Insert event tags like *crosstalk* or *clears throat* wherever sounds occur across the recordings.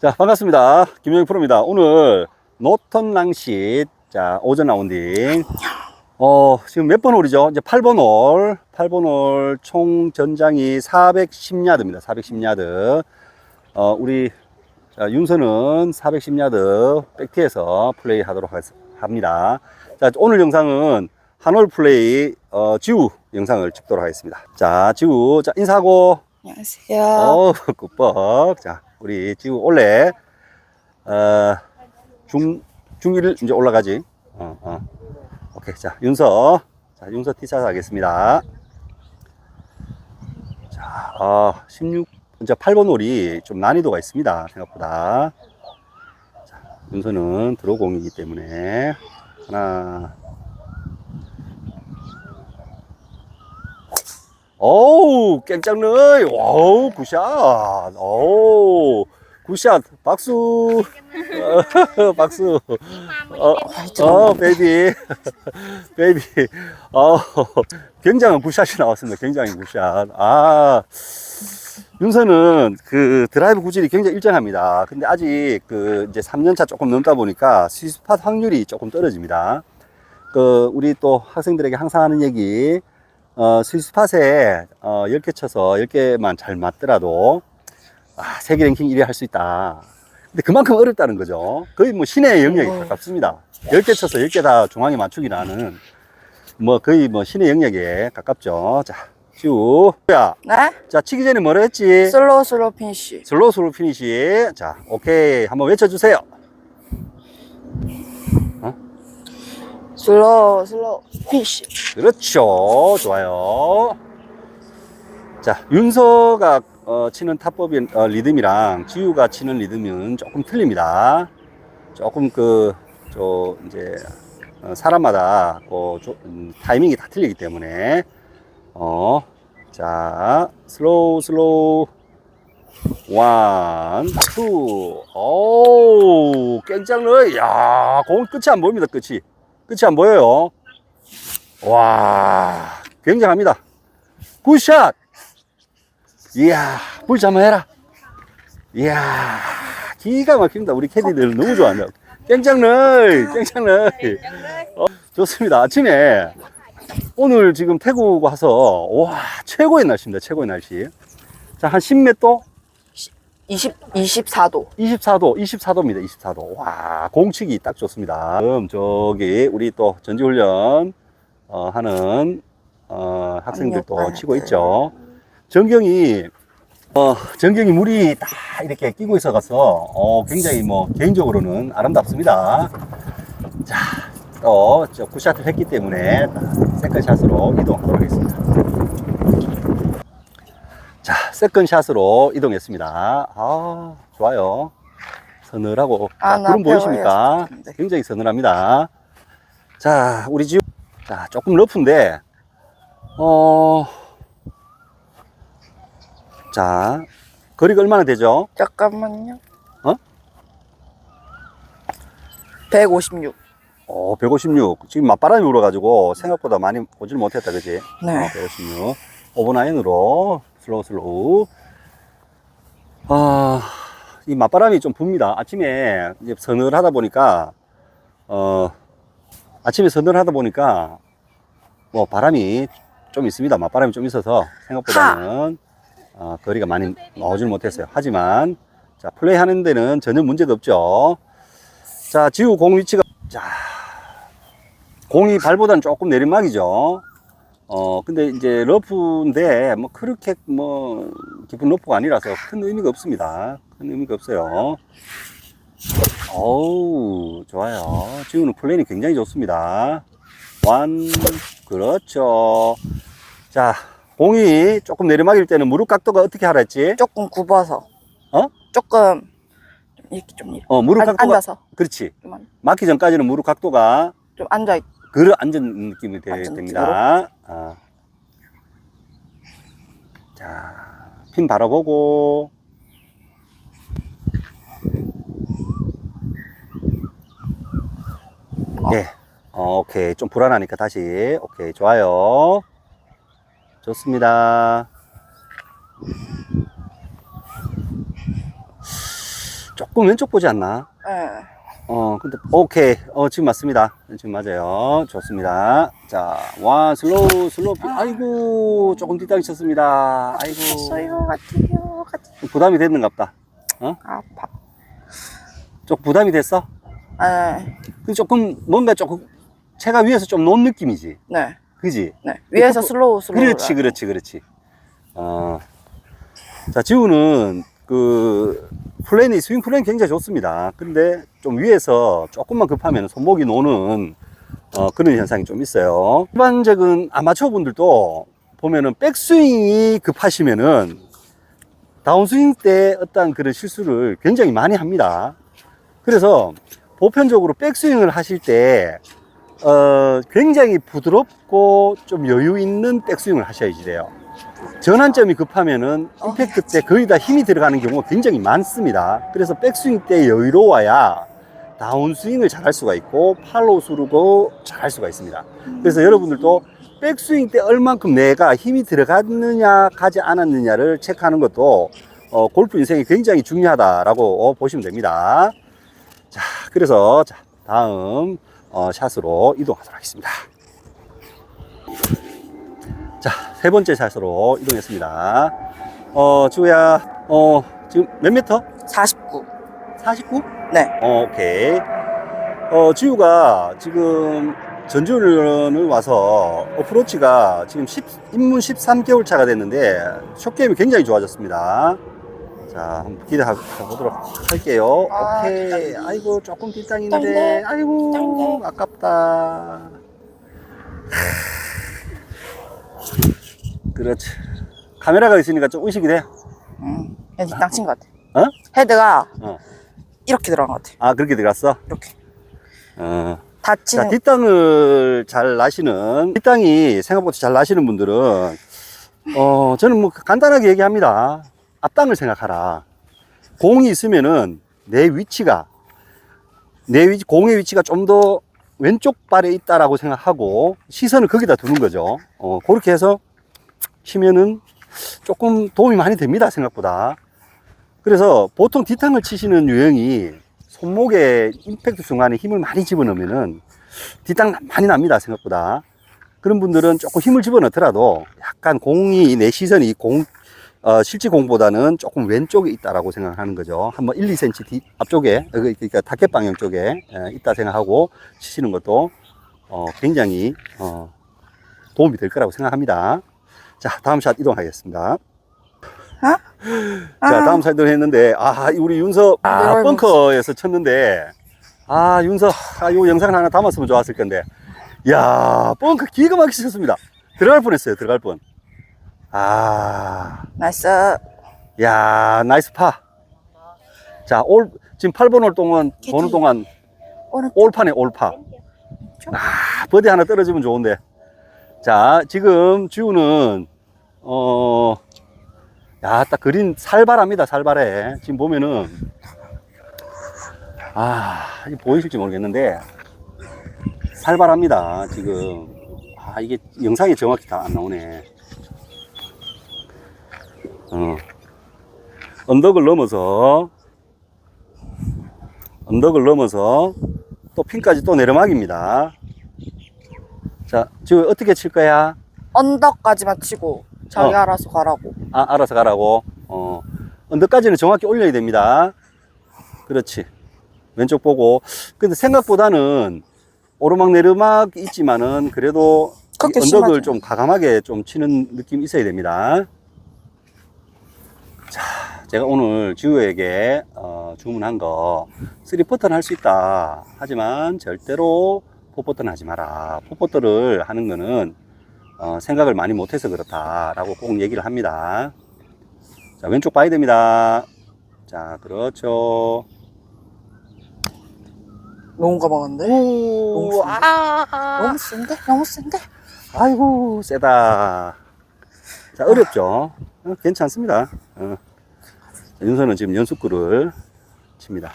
자, 반갑습니다. 김영희 프로입니다. 오늘 노턴 낭시, 자, 오전 라운딩. 어, 지금 몇 번 홀이죠? 이제 8번 홀. 8번 홀 총 전장이 410야드입니다. 410야드. 어, 우리, 자, 윤서는 410야드 백티에서 플레이 하도록 합니다. 자, 오늘 영상은 한홀 플레이, 어, 지우 영상을 찍도록 하겠습니다. 자, 지우, 자, 인사하고. 안녕하세요. 어, *laughs* 굿벅. 자, 우리 지금 원래 어, 중 중1 이제 올라가지. 어, 어. 오케이. 자, 윤서. 자, 윤서 티샷 하겠습니다. 자, 어, 16 이제 8번 홀이 좀 난이도가 있습니다. 생각보다. 자, 윤서는 드로 공이기 때문에 하나 어우, 깽짱르이. 와우, 굿샷. 어우, 굿샷. 박수. 어, *laughs* 박수. 어, 어, 베이비. *laughs* 베이비. 어, 굉장한 굿샷이 나왔습니다. 굉장히 굿샷. 아, 윤서는 그 드라이브 구질이 굉장히 일정합니다. 근데 아직 그 이제 3년차 조금 넘다 보니까 스위스팟 확률이 조금 떨어집니다. 그, 우리 또 학생들에게 항상 하는 얘기, 어, 스위스팟에 어, 10개 쳐서 10개만 잘 맞더라도 아, 세계 랭킹 1위 할 수 있다. 근데 그만큼 어렵다는 거죠. 거의 뭐 신의 영역에 어. 가깝습니다. 10개 쳐서 10개 다 중앙에 맞추기라는 뭐 거의 뭐 신의 영역에 가깝죠. 자, 쭉. 야, 네? 자, 치기 전에 뭐라 했지? 슬로우 슬로우 피니쉬. 슬로우 슬로우 피니시. 자, 오케이. 한번 외쳐주세요. 슬로우 슬로우 피니쉬. 그렇죠. 좋아요. 자, 윤서가 어, 치는 탑법인 어, 리듬이랑 지우가 치는 리듬은 조금 틀립니다. 조금 그, 저, 이제, 어, 사람마다 그, 조- 음, 타이밍이 다 틀리기 때문에, 어, 자, 슬로우, 슬로우. 원, 투, 오, 깽짱러, 야, 공 끝이 안 보입니다, 끝이. 끝이 안 보여요. 와, 굉장합니다. 굿샷! 이야, 불 잡아 해라. 이야, 기가 막힙니다. 우리 캐디들 너무 좋아한다. 깽짱널, 깽짱널. 어, 좋습니다. 아침에 오늘 지금 태국 와서, 와, 최고의 날씨입니다. 최고의 날씨. 자, 한 10몇 도? 20 24도. 24도, 24도입니다. 24도. 와, 공치기 딱 좋습니다. 지금 저기 우리 또 전지훈련 어, 하는 어, 학생들도 안녕. 치고 있죠. 전경이 어, 전경이 물이 딱 이렇게 끼고 있어가서 어, 굉장히 뭐 개인적으로는 아름답습니다. 자, 또 저 굿샷을 했기 때문에 세컨샷으로 이동하도록 하겠습니다. 자, 세컨 샷으로 이동했습니다. 아, 좋아요. 서늘하고. 아, 자, 나 구름 보이십니까? 배워야 할 텐데. 굉장히 서늘합니다. 자, 우리 지금, 자, 조금 러프인데, 어, 자, 거리가 얼마나 되죠? 잠깐만요. 어? 156. 어, 156. 지금 맞바람이 불어가지고 생각보다 많이 오질 못했다, 그지? 네. 어, 156. 오버나인으로 슬로우 슬로우. 아, 이 맞바람이 좀 붑니다. 아침에 이제 서늘하다 보니까, 어, 아침에 서늘하다 보니까, 뭐 바람이 좀 있습니다. 맞바람이 좀 있어서 생각보다는, 어, 거리가 많이 나오질 못했어요. 하지만, 자, 플레이 하는 데는 전혀 문제가 없죠. 자, 지우 공 위치가, 자, 공이 발보다는 조금 내리막이죠. 어, 근데 이제 러프인데, 뭐, 그렇게 뭐, 깊은 러프가 아니라서 큰 의미가 없습니다. 큰 의미가 없어요. 어우, 좋아요. 지금은 플레이는 굉장히 좋습니다. 완, 그렇죠. 자, 공이 조금 내리막일 때는 무릎 각도가 어떻게 하라 했지? 조금 굽어서. 어? 조금 좀 이렇게 좀 이렇게. 어, 무릎 안- 각도가. 앉아서. 그렇지. 좀, 앉- 맞기 전까지는 무릎 각도가 좀 앉아 있. 그런 앉은 느낌이 되, 앉은 됩니다. 아. 자, 핀 바라보고. 네. 어, 오케이. 좀 불안하니까 다시. 오케이. 좋아요. 좋습니다. 조금 왼쪽 보지 않나? 예. 어, 근데, 오케이. 어, 지금 맞습니다. 지금 맞아요. 좋습니다. 자, 와, 슬로우, 슬로우. 피- 아이고, 조금 뒷땅 쳤습니다. 아이고. 같아요, 같아요. 좀 부담이 됐는갑다. 아파. 조금 부담이 됐어? 예. 그 조금, 뭔가 조금, 채가 위에서 좀 놓은 느낌이지. 네, 그지? 네. 위에서 슬로우, 슬로우. 그렇지, 그렇지, 그렇지. 어. 자, 지우는 그 플랜이 스윙 플랜 굉장히 좋습니다. 근데 좀 위에서 조금만 급하면 손목이 노는 어, 그런 현상이 좀 있어요. 일반적인 아마추어 분들도 보면은 백스윙이 급하시면은 다운스윙 때 어떤 그런 실수를 굉장히 많이 합니다. 그래서 보편적으로 백스윙을 하실 때 어, 굉장히 부드럽고 좀 여유 있는 백스윙을 하셔야지 돼요. 전환점이 급하면은 임팩트 때 거의 다 힘이 들어가는 경우가 굉장히 많습니다. 그래서 백스윙 때 여유로워야 다운스윙을 잘 할 수가 있고 팔로우 스루도 잘 할 수가 있습니다. 그래서 여러분들도 백스윙 때 얼만큼 내가 힘이 들어갔느냐 가지 않았느냐를 체크하는 것도 어, 골프 인생이 굉장히 중요하다라고 어, 보시면 됩니다. 자, 그래서 자, 다음 어, 샷으로 이동하도록 하겠습니다. 자, 세 번째 샷으로 이동했습니다. 어, 주야, 어, 지금 몇 미터? 49. 49? 네. 어, 오케이. 어, 지우가 지금 전주를 와서 어프로치가 지금 10, 입문 13개월 차가 됐는데 숏게임이 굉장히 좋아졌습니다. 자, 한번 기대해 보도록 할게요. 아, 오케이. 아이고, 조금 뒷땅인데. 아이고. 아깝다. 그렇지. 카메라가 있으니까 좀 의식이 돼. 음. 헤드 땅친 것 같아. 어? 헤드가 어. 이렇게 들어간 것 같아. 아, 그렇게 들어갔어? 이렇게. 어. 다치는. 자, 뒷땅을 잘 나시는, 뒷땅이 생각보다 잘 나시는 분들은, 어, 저는 뭐 간단하게 얘기합니다. 앞땅을 생각하라. 공이 있으면은 내 위치가, 내 위치, 공의 위치가 좀 더 왼쪽 발에 있다라고 생각하고 시선을 거기다 두는 거죠. 어, 그렇게 해서 치면은 조금 도움이 많이 됩니다, 생각보다. 그래서 보통 뒷땅을 치시는 유형이 손목에 임팩트 순간에 힘을 많이 집어넣으면은 뒷땅 많이 납니다, 생각보다. 그런 분들은 조금 힘을 집어넣더라도 약간 공이, 내 시선이 공, 어, 실제 공보다는 조금 왼쪽에 있다라고 생각하는 거죠. 한번 1, 2cm 뒤, 앞쪽에, 어, 그러니까 타켓 방향 쪽에 에, 있다 생각하고 치시는 것도 어, 굉장히 어, 도움이 될 거라고 생각합니다. 자, 다음 샷 이동하겠습니다. *laughs* 자, 아. 다음 샷 이동했는데, 아, 우리 윤서, 아, 네, 벙커에서 쳤는데, 아, 윤서, 아, 요 영상 하나 담았으면 좋았을 건데, 야 벙커 기가 막히게 쳤습니다. 들어갈 뻔 했어요, 들어갈 뻔. 아, 나이스. 야 나이스 파. 자, 올, 지금 8번 올 동안, 보는 동안, 올파네, 올파. 아, 버디 하나 떨어지면 좋은데. 자, 지금 지우는, 어, 야, 딱 그린 살발합니다, 살발해. 지금 보면은, 아, 보이실지 모르겠는데, 살발합니다, 지금. 아, 이게 영상이 정확히 다 안 나오네. 어. 언덕을 넘어서, 언덕을 넘어서, 또 핀까지 또 내려막입니다. 자, 지금 어떻게 칠 거야? 언덕까지만 치고 자기 어. 알아서 가라고. 아, 알아서 가라고. 어. 언덕까지는 정확히 올려야 됩니다. 그렇지. 왼쪽 보고. 근데 생각보다는 오르막 내리막 있지만은 그래도 언덕을 좀 과감하게 좀 치는 느낌이 있어야 됩니다. 자, 제가 오늘 지우에게 어, 주문한 거 쓰리 퍼터는 할수 있다. 하지만 절대로 포퍼터는 하지 마라. 포퍼터를 하는 거는 어, 생각을 많이 못해서 그렇다라고 꼭 얘기를 합니다. 자, 왼쪽 봐야 됩니다. 자, 그렇죠. 너무 가방한데? 오, 너무 아, 너무 센데? 너무 센데? 아이고, 세다. 자, 어렵죠? 어, 괜찮습니다. 어. 자, 윤서는 지금 연습구를 칩니다.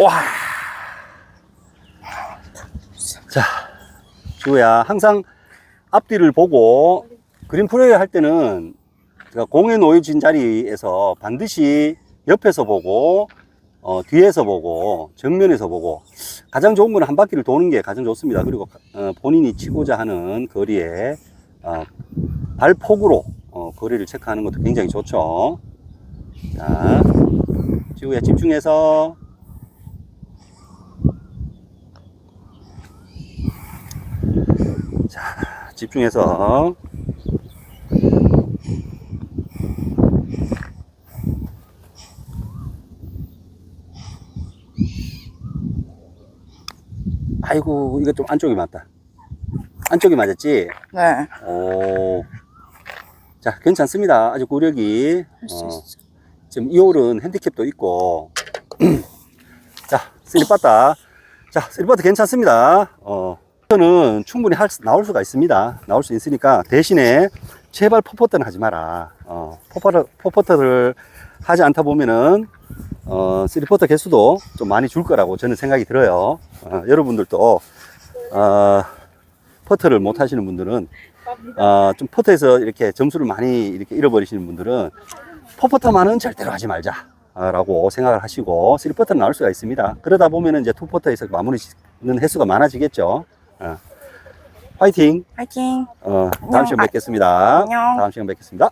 와! 자, 주호야, 항상 앞뒤를 보고, 그린 플레이 할 때는 제가 공에 놓여진 자리에서 반드시 옆에서 보고 어, 뒤에서 보고 정면에서 보고 가장 좋은 건 한 바퀴를 도는 게 가장 좋습니다. 그리고 어, 본인이 치고자 하는 거리에 어, 발폭으로 어, 거리를 체크하는 것도 굉장히 좋죠. 자, 지우야 집중해서 자, 집중해서. 아이고 이거 좀 안쪽이 맞다. 안쪽이 맞았지? 네. 오. 자 괜찮습니다. 아주 구력이. 어. 지금 2홀은 핸디캡도 있고. *clears throat* 자 쓰리바타 자 쓰리바타 괜찮습니다. 어 는 충분히 할, 수- 나올 수가 있습니다 나올 수 있으니까 대신에 제발 포퍼트는 하지 마라 어, 포퍼트, 포퍼트를 하지 않다 보면은 어, 쓰리퍼터 개수도 좀 많이 줄 거라고 저는 생각이 들어요 어, 여러분들도 어, 퍼터를 못 하시는 분들은 어, 좀 퍼터에서 이렇게 점수를 많이 이렇게 잃어버리시는 분들은 포퍼터만은 절대로 하지 말자. 아, 라고 생각을 하시고, 3퍼터는 나올 수가 있습니다. 그러다 보면은 이제 2퍼터에서 마무리 짓는 횟수가 많아지겠죠. 어. 화이팅! 파이팅. 어, 다음 안녕. 시간 뵙겠습니다. 안녕. 다음 시간 뵙겠습니다.